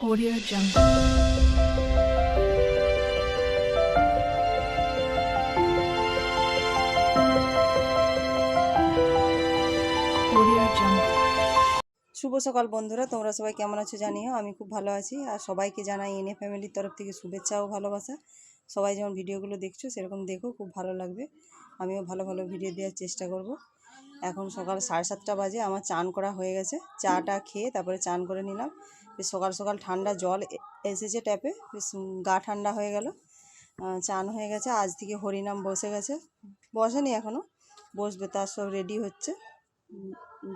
Audio Jungle. শুভ সকাল বন্ধুরা, তোমরা সবাই কেমন আছো জানিও? আমি খুব ভালো আছি। আর সবাইকে জানাই এনে ফ্যামিলির তরফ থেকে শুভেচ্ছা ও ভালোবাসা। সবাই যেমন ভিডিওগুলো দেখছ, সেরকম দেখো, খুব ভালো লাগবে। আমিও ভালো ভালো ভিডিও দেওয়ার চেষ্টা করব। এখন সকাল সাড়ে সাতটা বাজে, আমার চান করা হয়ে গেছে। চাটা খেয়ে তারপরে চান করে নিলাম। বেশ সকাল সকাল ঠান্ডা জল এসেছে ট্যাপে বেশ গা ঠান্ডা হয়ে গেল। চান হয়ে গেছে। আজ থেকে হরিনাম বসে গেছে। বসেনি এখনও বসবে, তার সব রেডি হচ্ছে।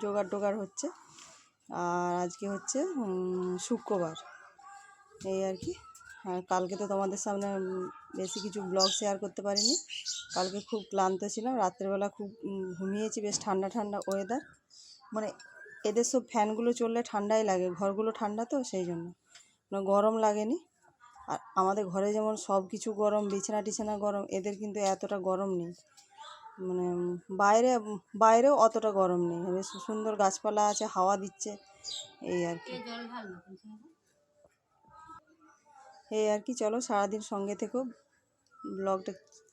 জোগাড় টোগাড় হচ্ছে। আর আজকে হচ্ছে শুক্রবার। এই আর কি। আর কালকে তো তোমাদের সামনে বেশি কিছু ব্লগ শেয়ার করতে পারিনি। কালকে খুব ক্লান্ত ছিলাম রাত্রেবেলা খুব ঘুমিয়েছি, বেশ ঠান্ডা ঠান্ডা ওয়েদার মানে এদের সব ফ্যানগুলো চললে ঠান্ডাই লাগে, ঘরগুলো ঠান্ডা তো, সেই জন্য। গরম লাগেনি। আর আমাদের ঘরে যেমন সব কিছু গরম, বিছানা টিছানা গরম, এদের কিন্তু এতটা গরম নেই। মানে বাইরে, বাইরেও অতটা গরম নেই। সুন্দর গাছপালা আছে, হাওয়া দিচ্ছে, এই আর কি। এই আর কি, চলো সারাদিন সঙ্গে থেকেও ব্লগটা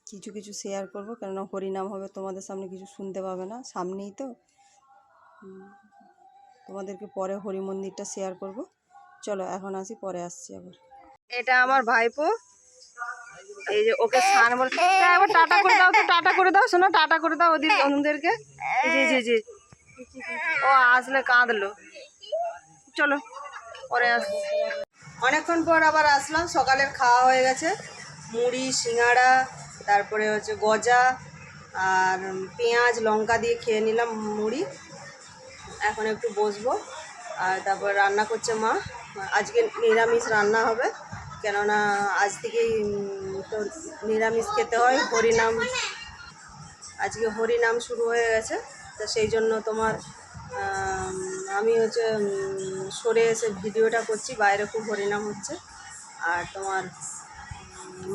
কিছু কিছু শেয়ার করব, কেননা হরিনাম হবে, তোমাদের সামনে কিছু শুনতে পাবে না, সামনেই তো। তোমাদেরকে পরে হরি মন্দিরটা শেয়ার করব। চলো, এখন আসি, পরে আসছি আবার। এটা আমার ভাইপো। এই যে ওকে স্নান বল একবার টাটা করে দাও তো, টাটা করে দাও, শোনো, টাটা করে দাও ওদের ওদেরকে জি জি জি ও আসলে কাঁদলো। চলো, পরে আস অনেকক্ষণ পর আবার আসলাম, সকালের খাওয়া হয়ে গেছে। মুড়ি, সিঙ্গাড়া, তারপরে হচ্ছে গজা আর পেঁয়াজ, লঙ্কা দিয়ে খেয়ে নিলাম মুড়ি। এখন একটু বসবো। আর তারপর রান্না করছে মা। আজকে নিরামিষ রান্না হবে, কেননা আজ থেকেই তো নিরামিষ খেতে হয়, হরিনাম। আজকে হরিনাম শুরু হয়ে গেছে, তো সেই জন্য তোমার আম, হচ্ছে সরে এসে ভিডিওটা করছি বাইরে খুব হরিনাম হচ্ছে। আর তোমার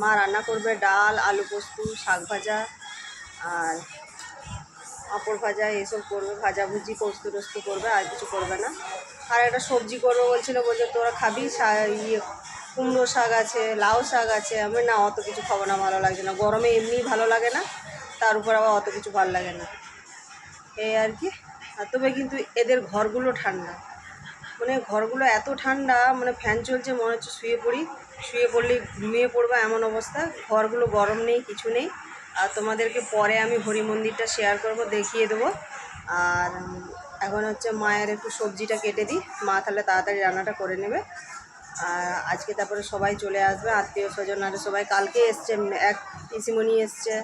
মা রান্না করবে ডাল আলু পোস্ত শাক ভাজা আর পাঁপড় ভাজা এসব করবে ভাজাভুজি পোস্ত টোস্ত করবে আর কিছু করবে না। আর একটা সবজি করবে বলছিল বলছে তোরা খাবি ইয়ে কুমড়ো শাক আছে লাউ শাক আছে। আমি না অত কিছু খাব না ভালো লাগছে না। গরমে এমনি ভালো লাগে না তার উপর আবার অত কিছু ভালো লাগে না। এই আর কি। তবে কিন্তু এদের ঘরগুলো ঠান্ডা। মানে ঘরগুলো এত ঠান্ডা মানে ফ্যান চলছে, মনে হচ্ছে শুয়ে পড়ি। শুয়ে পড়লেই ঘুমিয়ে পড়ব এমন অবস্থা। ঘরগুলো গরম নেই, কিছু নেই। আর তোমাদেরকে পরে আমি হরি মন্দিরটা শেয়ার করব, দেখিয়ে দেবো। আর এখন হচ্ছে মায়ের একটু সবজিটা কেটে দিই। মা তাহলে তাড়াতাড়ি রান্নাটা করে নেবে। আর আজকে তারপরে সবাই চলে আসবে, আত্মীয় স্বজন, আর সবাই কালকে এসছে, এক পিসিমণি এসছে।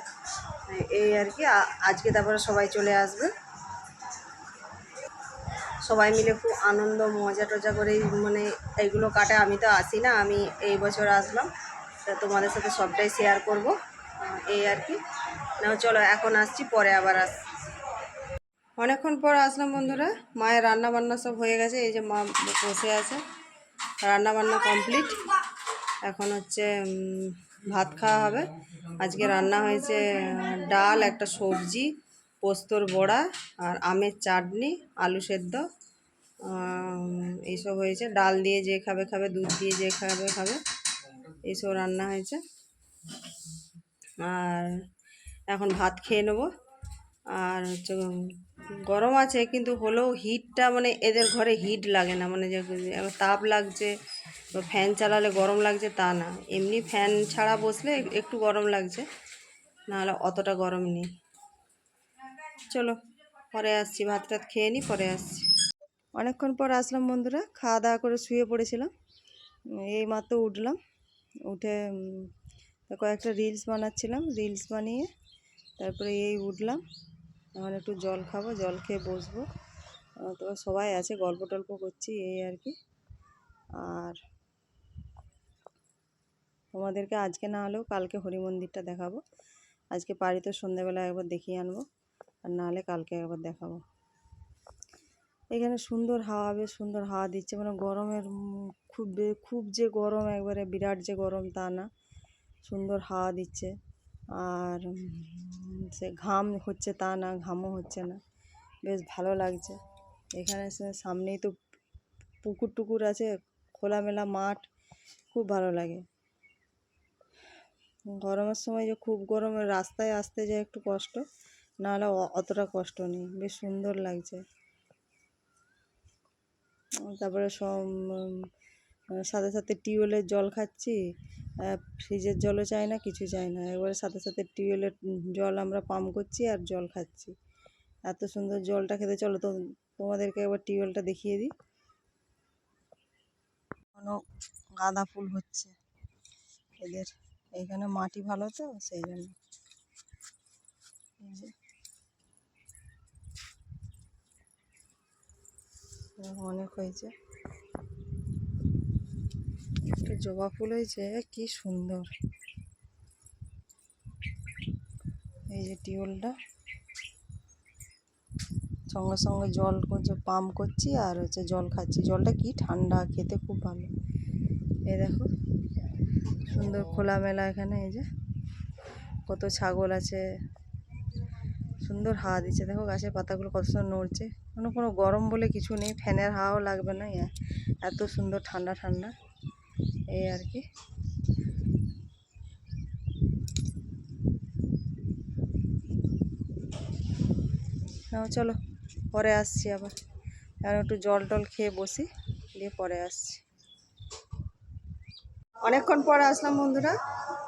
এই আর কি আজকে তারপরে সবাই চলে আসবে। সবাই মিলে খুব আনন্দ, মজা টজা করে মানে এইগুলো কাটে। আমি তো আসি না, আমি এই বছর আসলাম। তা তোমাদের সাথে সবটাই শেয়ার করব। এই আর কি। না চলো, এখন আসছি, পরে আবার আস। অনেকক্ষণ পর আসলাম বন্ধুরা। মায়ের রান্না বান্না সব হয়ে গেছে, এই যে মা বসে আছে। রান্না বান্না কমপ্লিট এখন হচ্ছে ভাত খাওয়া হবে। আজকে রান্না হয়েছে ডাল, একটা সবজি, পোস্তর বড়া, আর আমের চাটনি, আলু সেদ্ধ। এইসব হয়েছে। ডাল দিয়ে যে খাবে খাবে, দুধ দিয়ে যে খাবে খাবে। এইসব রান্না হয়েছে। আর এখন ভাত খেয়ে নেব। আর হচ্ছে গরম আছে, কিন্তু হলেও হিটটা মানে এদের ঘরে হিট লাগে না। মানে যে তাপ লাগছে ফ্যান চালালে গরম লাগছে তা না। এমনি ফ্যান ছাড়া বসলে একটু গরম লাগছে, নাহলে অতটা গরম নেই। চলো, পরে আসছি। ভাত টাত খেয়ে নিই পরে আসছি। অনেকক্ষণ পর আসলাম বন্ধুরা, খাওয়া দাওয়া করে শুয়ে পড়েছিলাম। এই মাত্র উঠলাম, উঠে কয়েকটা রিলস বানাচ্ছিলাম রিলস বানিয়ে তারপরে এই উঠলাম। এখন একটু জল খাব, জল খেয়ে বসবো। তো সবাই আছে, গল্প টল্প করছি, এই আর কি। আর তোমাদেরকে আজকে না হলেও কালকে হরি মন্দিরটা দেখাবো। আজকে পারি তো সন্ধ্যাবেলা একবার দেখিয়ে আনব, আর না হলে কালকে একবার দেখাবো। এখানে সুন্দর হাওয়া, বেশ সুন্দর হাওয়া দিচ্ছে। মানে গরমের খুব খুব যে গরম, একবারে বিরাট যে গরম তা না। সুন্দর হাওয়া দিচ্ছে। আর সে ঘাম হচ্ছে তা না, ঘামও হচ্ছে না। বেশ ভালো লাগছে। এখানে সামনেই তো পুকুর টুকুর আছে, খোলামেলা মাঠ, খুব ভালো লাগে। গরমের সময় যে খুব গরমে রাস্তায় আসতে যে একটু কষ্ট, নাহলে অতটা কষ্ট নেই। বেশ সুন্দর লাগছে। তারপরে সব সাথে সাথে টিউবওয়েলের জল খাচ্ছি। ফ্রিজের জলও চাই না, কিছু চাই না। একবারে সাথে সাথে টিউবওয়েলের জল আমরা পাম্প করছি আর জল খাচ্ছি। এত সুন্দর জলটা খেতে। চলো তো, তোমাদেরকে একবার টিউবওয়েলটা দেখিয়ে দিই। কোনো গাঁদা ফুল হচ্ছে। এদের এইখানে মাটি ভালো তো, সেই জন্য এই যে এরকম অনেক হয়েছে। একটা জবা ফুল হয়েছে, কি সুন্দর। এই যে টিউবওয়েলটা সঙ্গে সঙ্গে জল করছে, পাম্প করছি আর হচ্ছে জল খাচ্ছি। জলটা কি ঠান্ডা, খেতে খুব ভালো। এই দেখো, সুন্দর খোলামেলা এখানে এই যে। কত ছাগল আছে। সুন্দর হাওয়া দিচ্ছে। দেখো গাছের পাতাগুলো কত সুন্দর নড়ছে। কোনো কোনো গরম বলে কিছু নেই, ফ্যানের হাওয়াও লাগবে না এত সুন্দর ঠান্ডা ঠান্ডা, এই আর কি। চলো, পরে আসছি আবার। এখন একটু জল টল খেয়ে বসি, দিয়ে পরে আসছি। অনেকক্ষণ পরে আসলাম বন্ধুরা,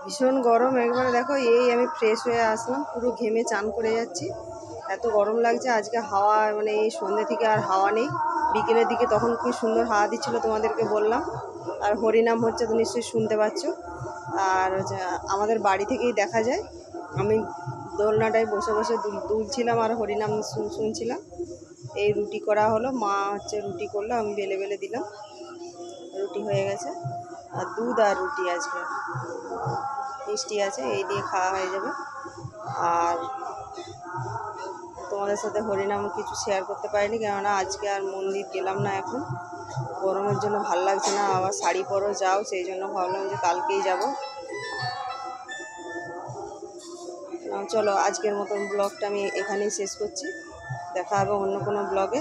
ভীষণ গরম, একবারে দেখো, এই আমি ফ্রেশ হয়ে আসলাম, পুরো ঘেমে চান করে যাচ্ছি। এত গরম লাগছে, আজকে হাওয়া মানে এই সন্ধ্যে থেকে আর হাওয়া নেই। বিকেলের দিকে তখন কি সুন্দর হাওয়া দিচ্ছিল তোমাদেরকে বললাম। আর হরিনাম হচ্ছে তো নিশ্চয়ই শুনতে পাচ্ছ। আর আমাদের বাড়ি থেকেই দেখা যায়। আমি দোলনাটায় বসে বসে দুলছিলাম আর হরিনাম শুন- শুনছিলাম। এই রুটি করা হলো, মা হচ্ছে রুটি করল, আমি বেলে বেলে দিলাম। রুটি হয়ে গেছে। আর দুধ আর রুটি আজকে। মিষ্টি আছে, এই দিয়ে খাওয়া হয়ে যাবে। আর তোমাদের সাথে হরিনাম কিছু শেয়ার করতে পারিনি, কেননা আজকে আর মন্দির গেলাম না এখন। গরমের জন্য ভালো লাগছে না, আবার শাড়ি পরো যাও, সেই জন্য ভাবলাম যে কালকেই যাব। চলো, আজকের মতন ব্লগটা আমি এখানেই শেষ করছি। দেখা হবে অন্য কোনো ব্লগে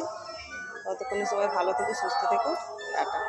ততক্ষণে সবাই ভালো থেকো, সুস্থ থেকো। টাটা।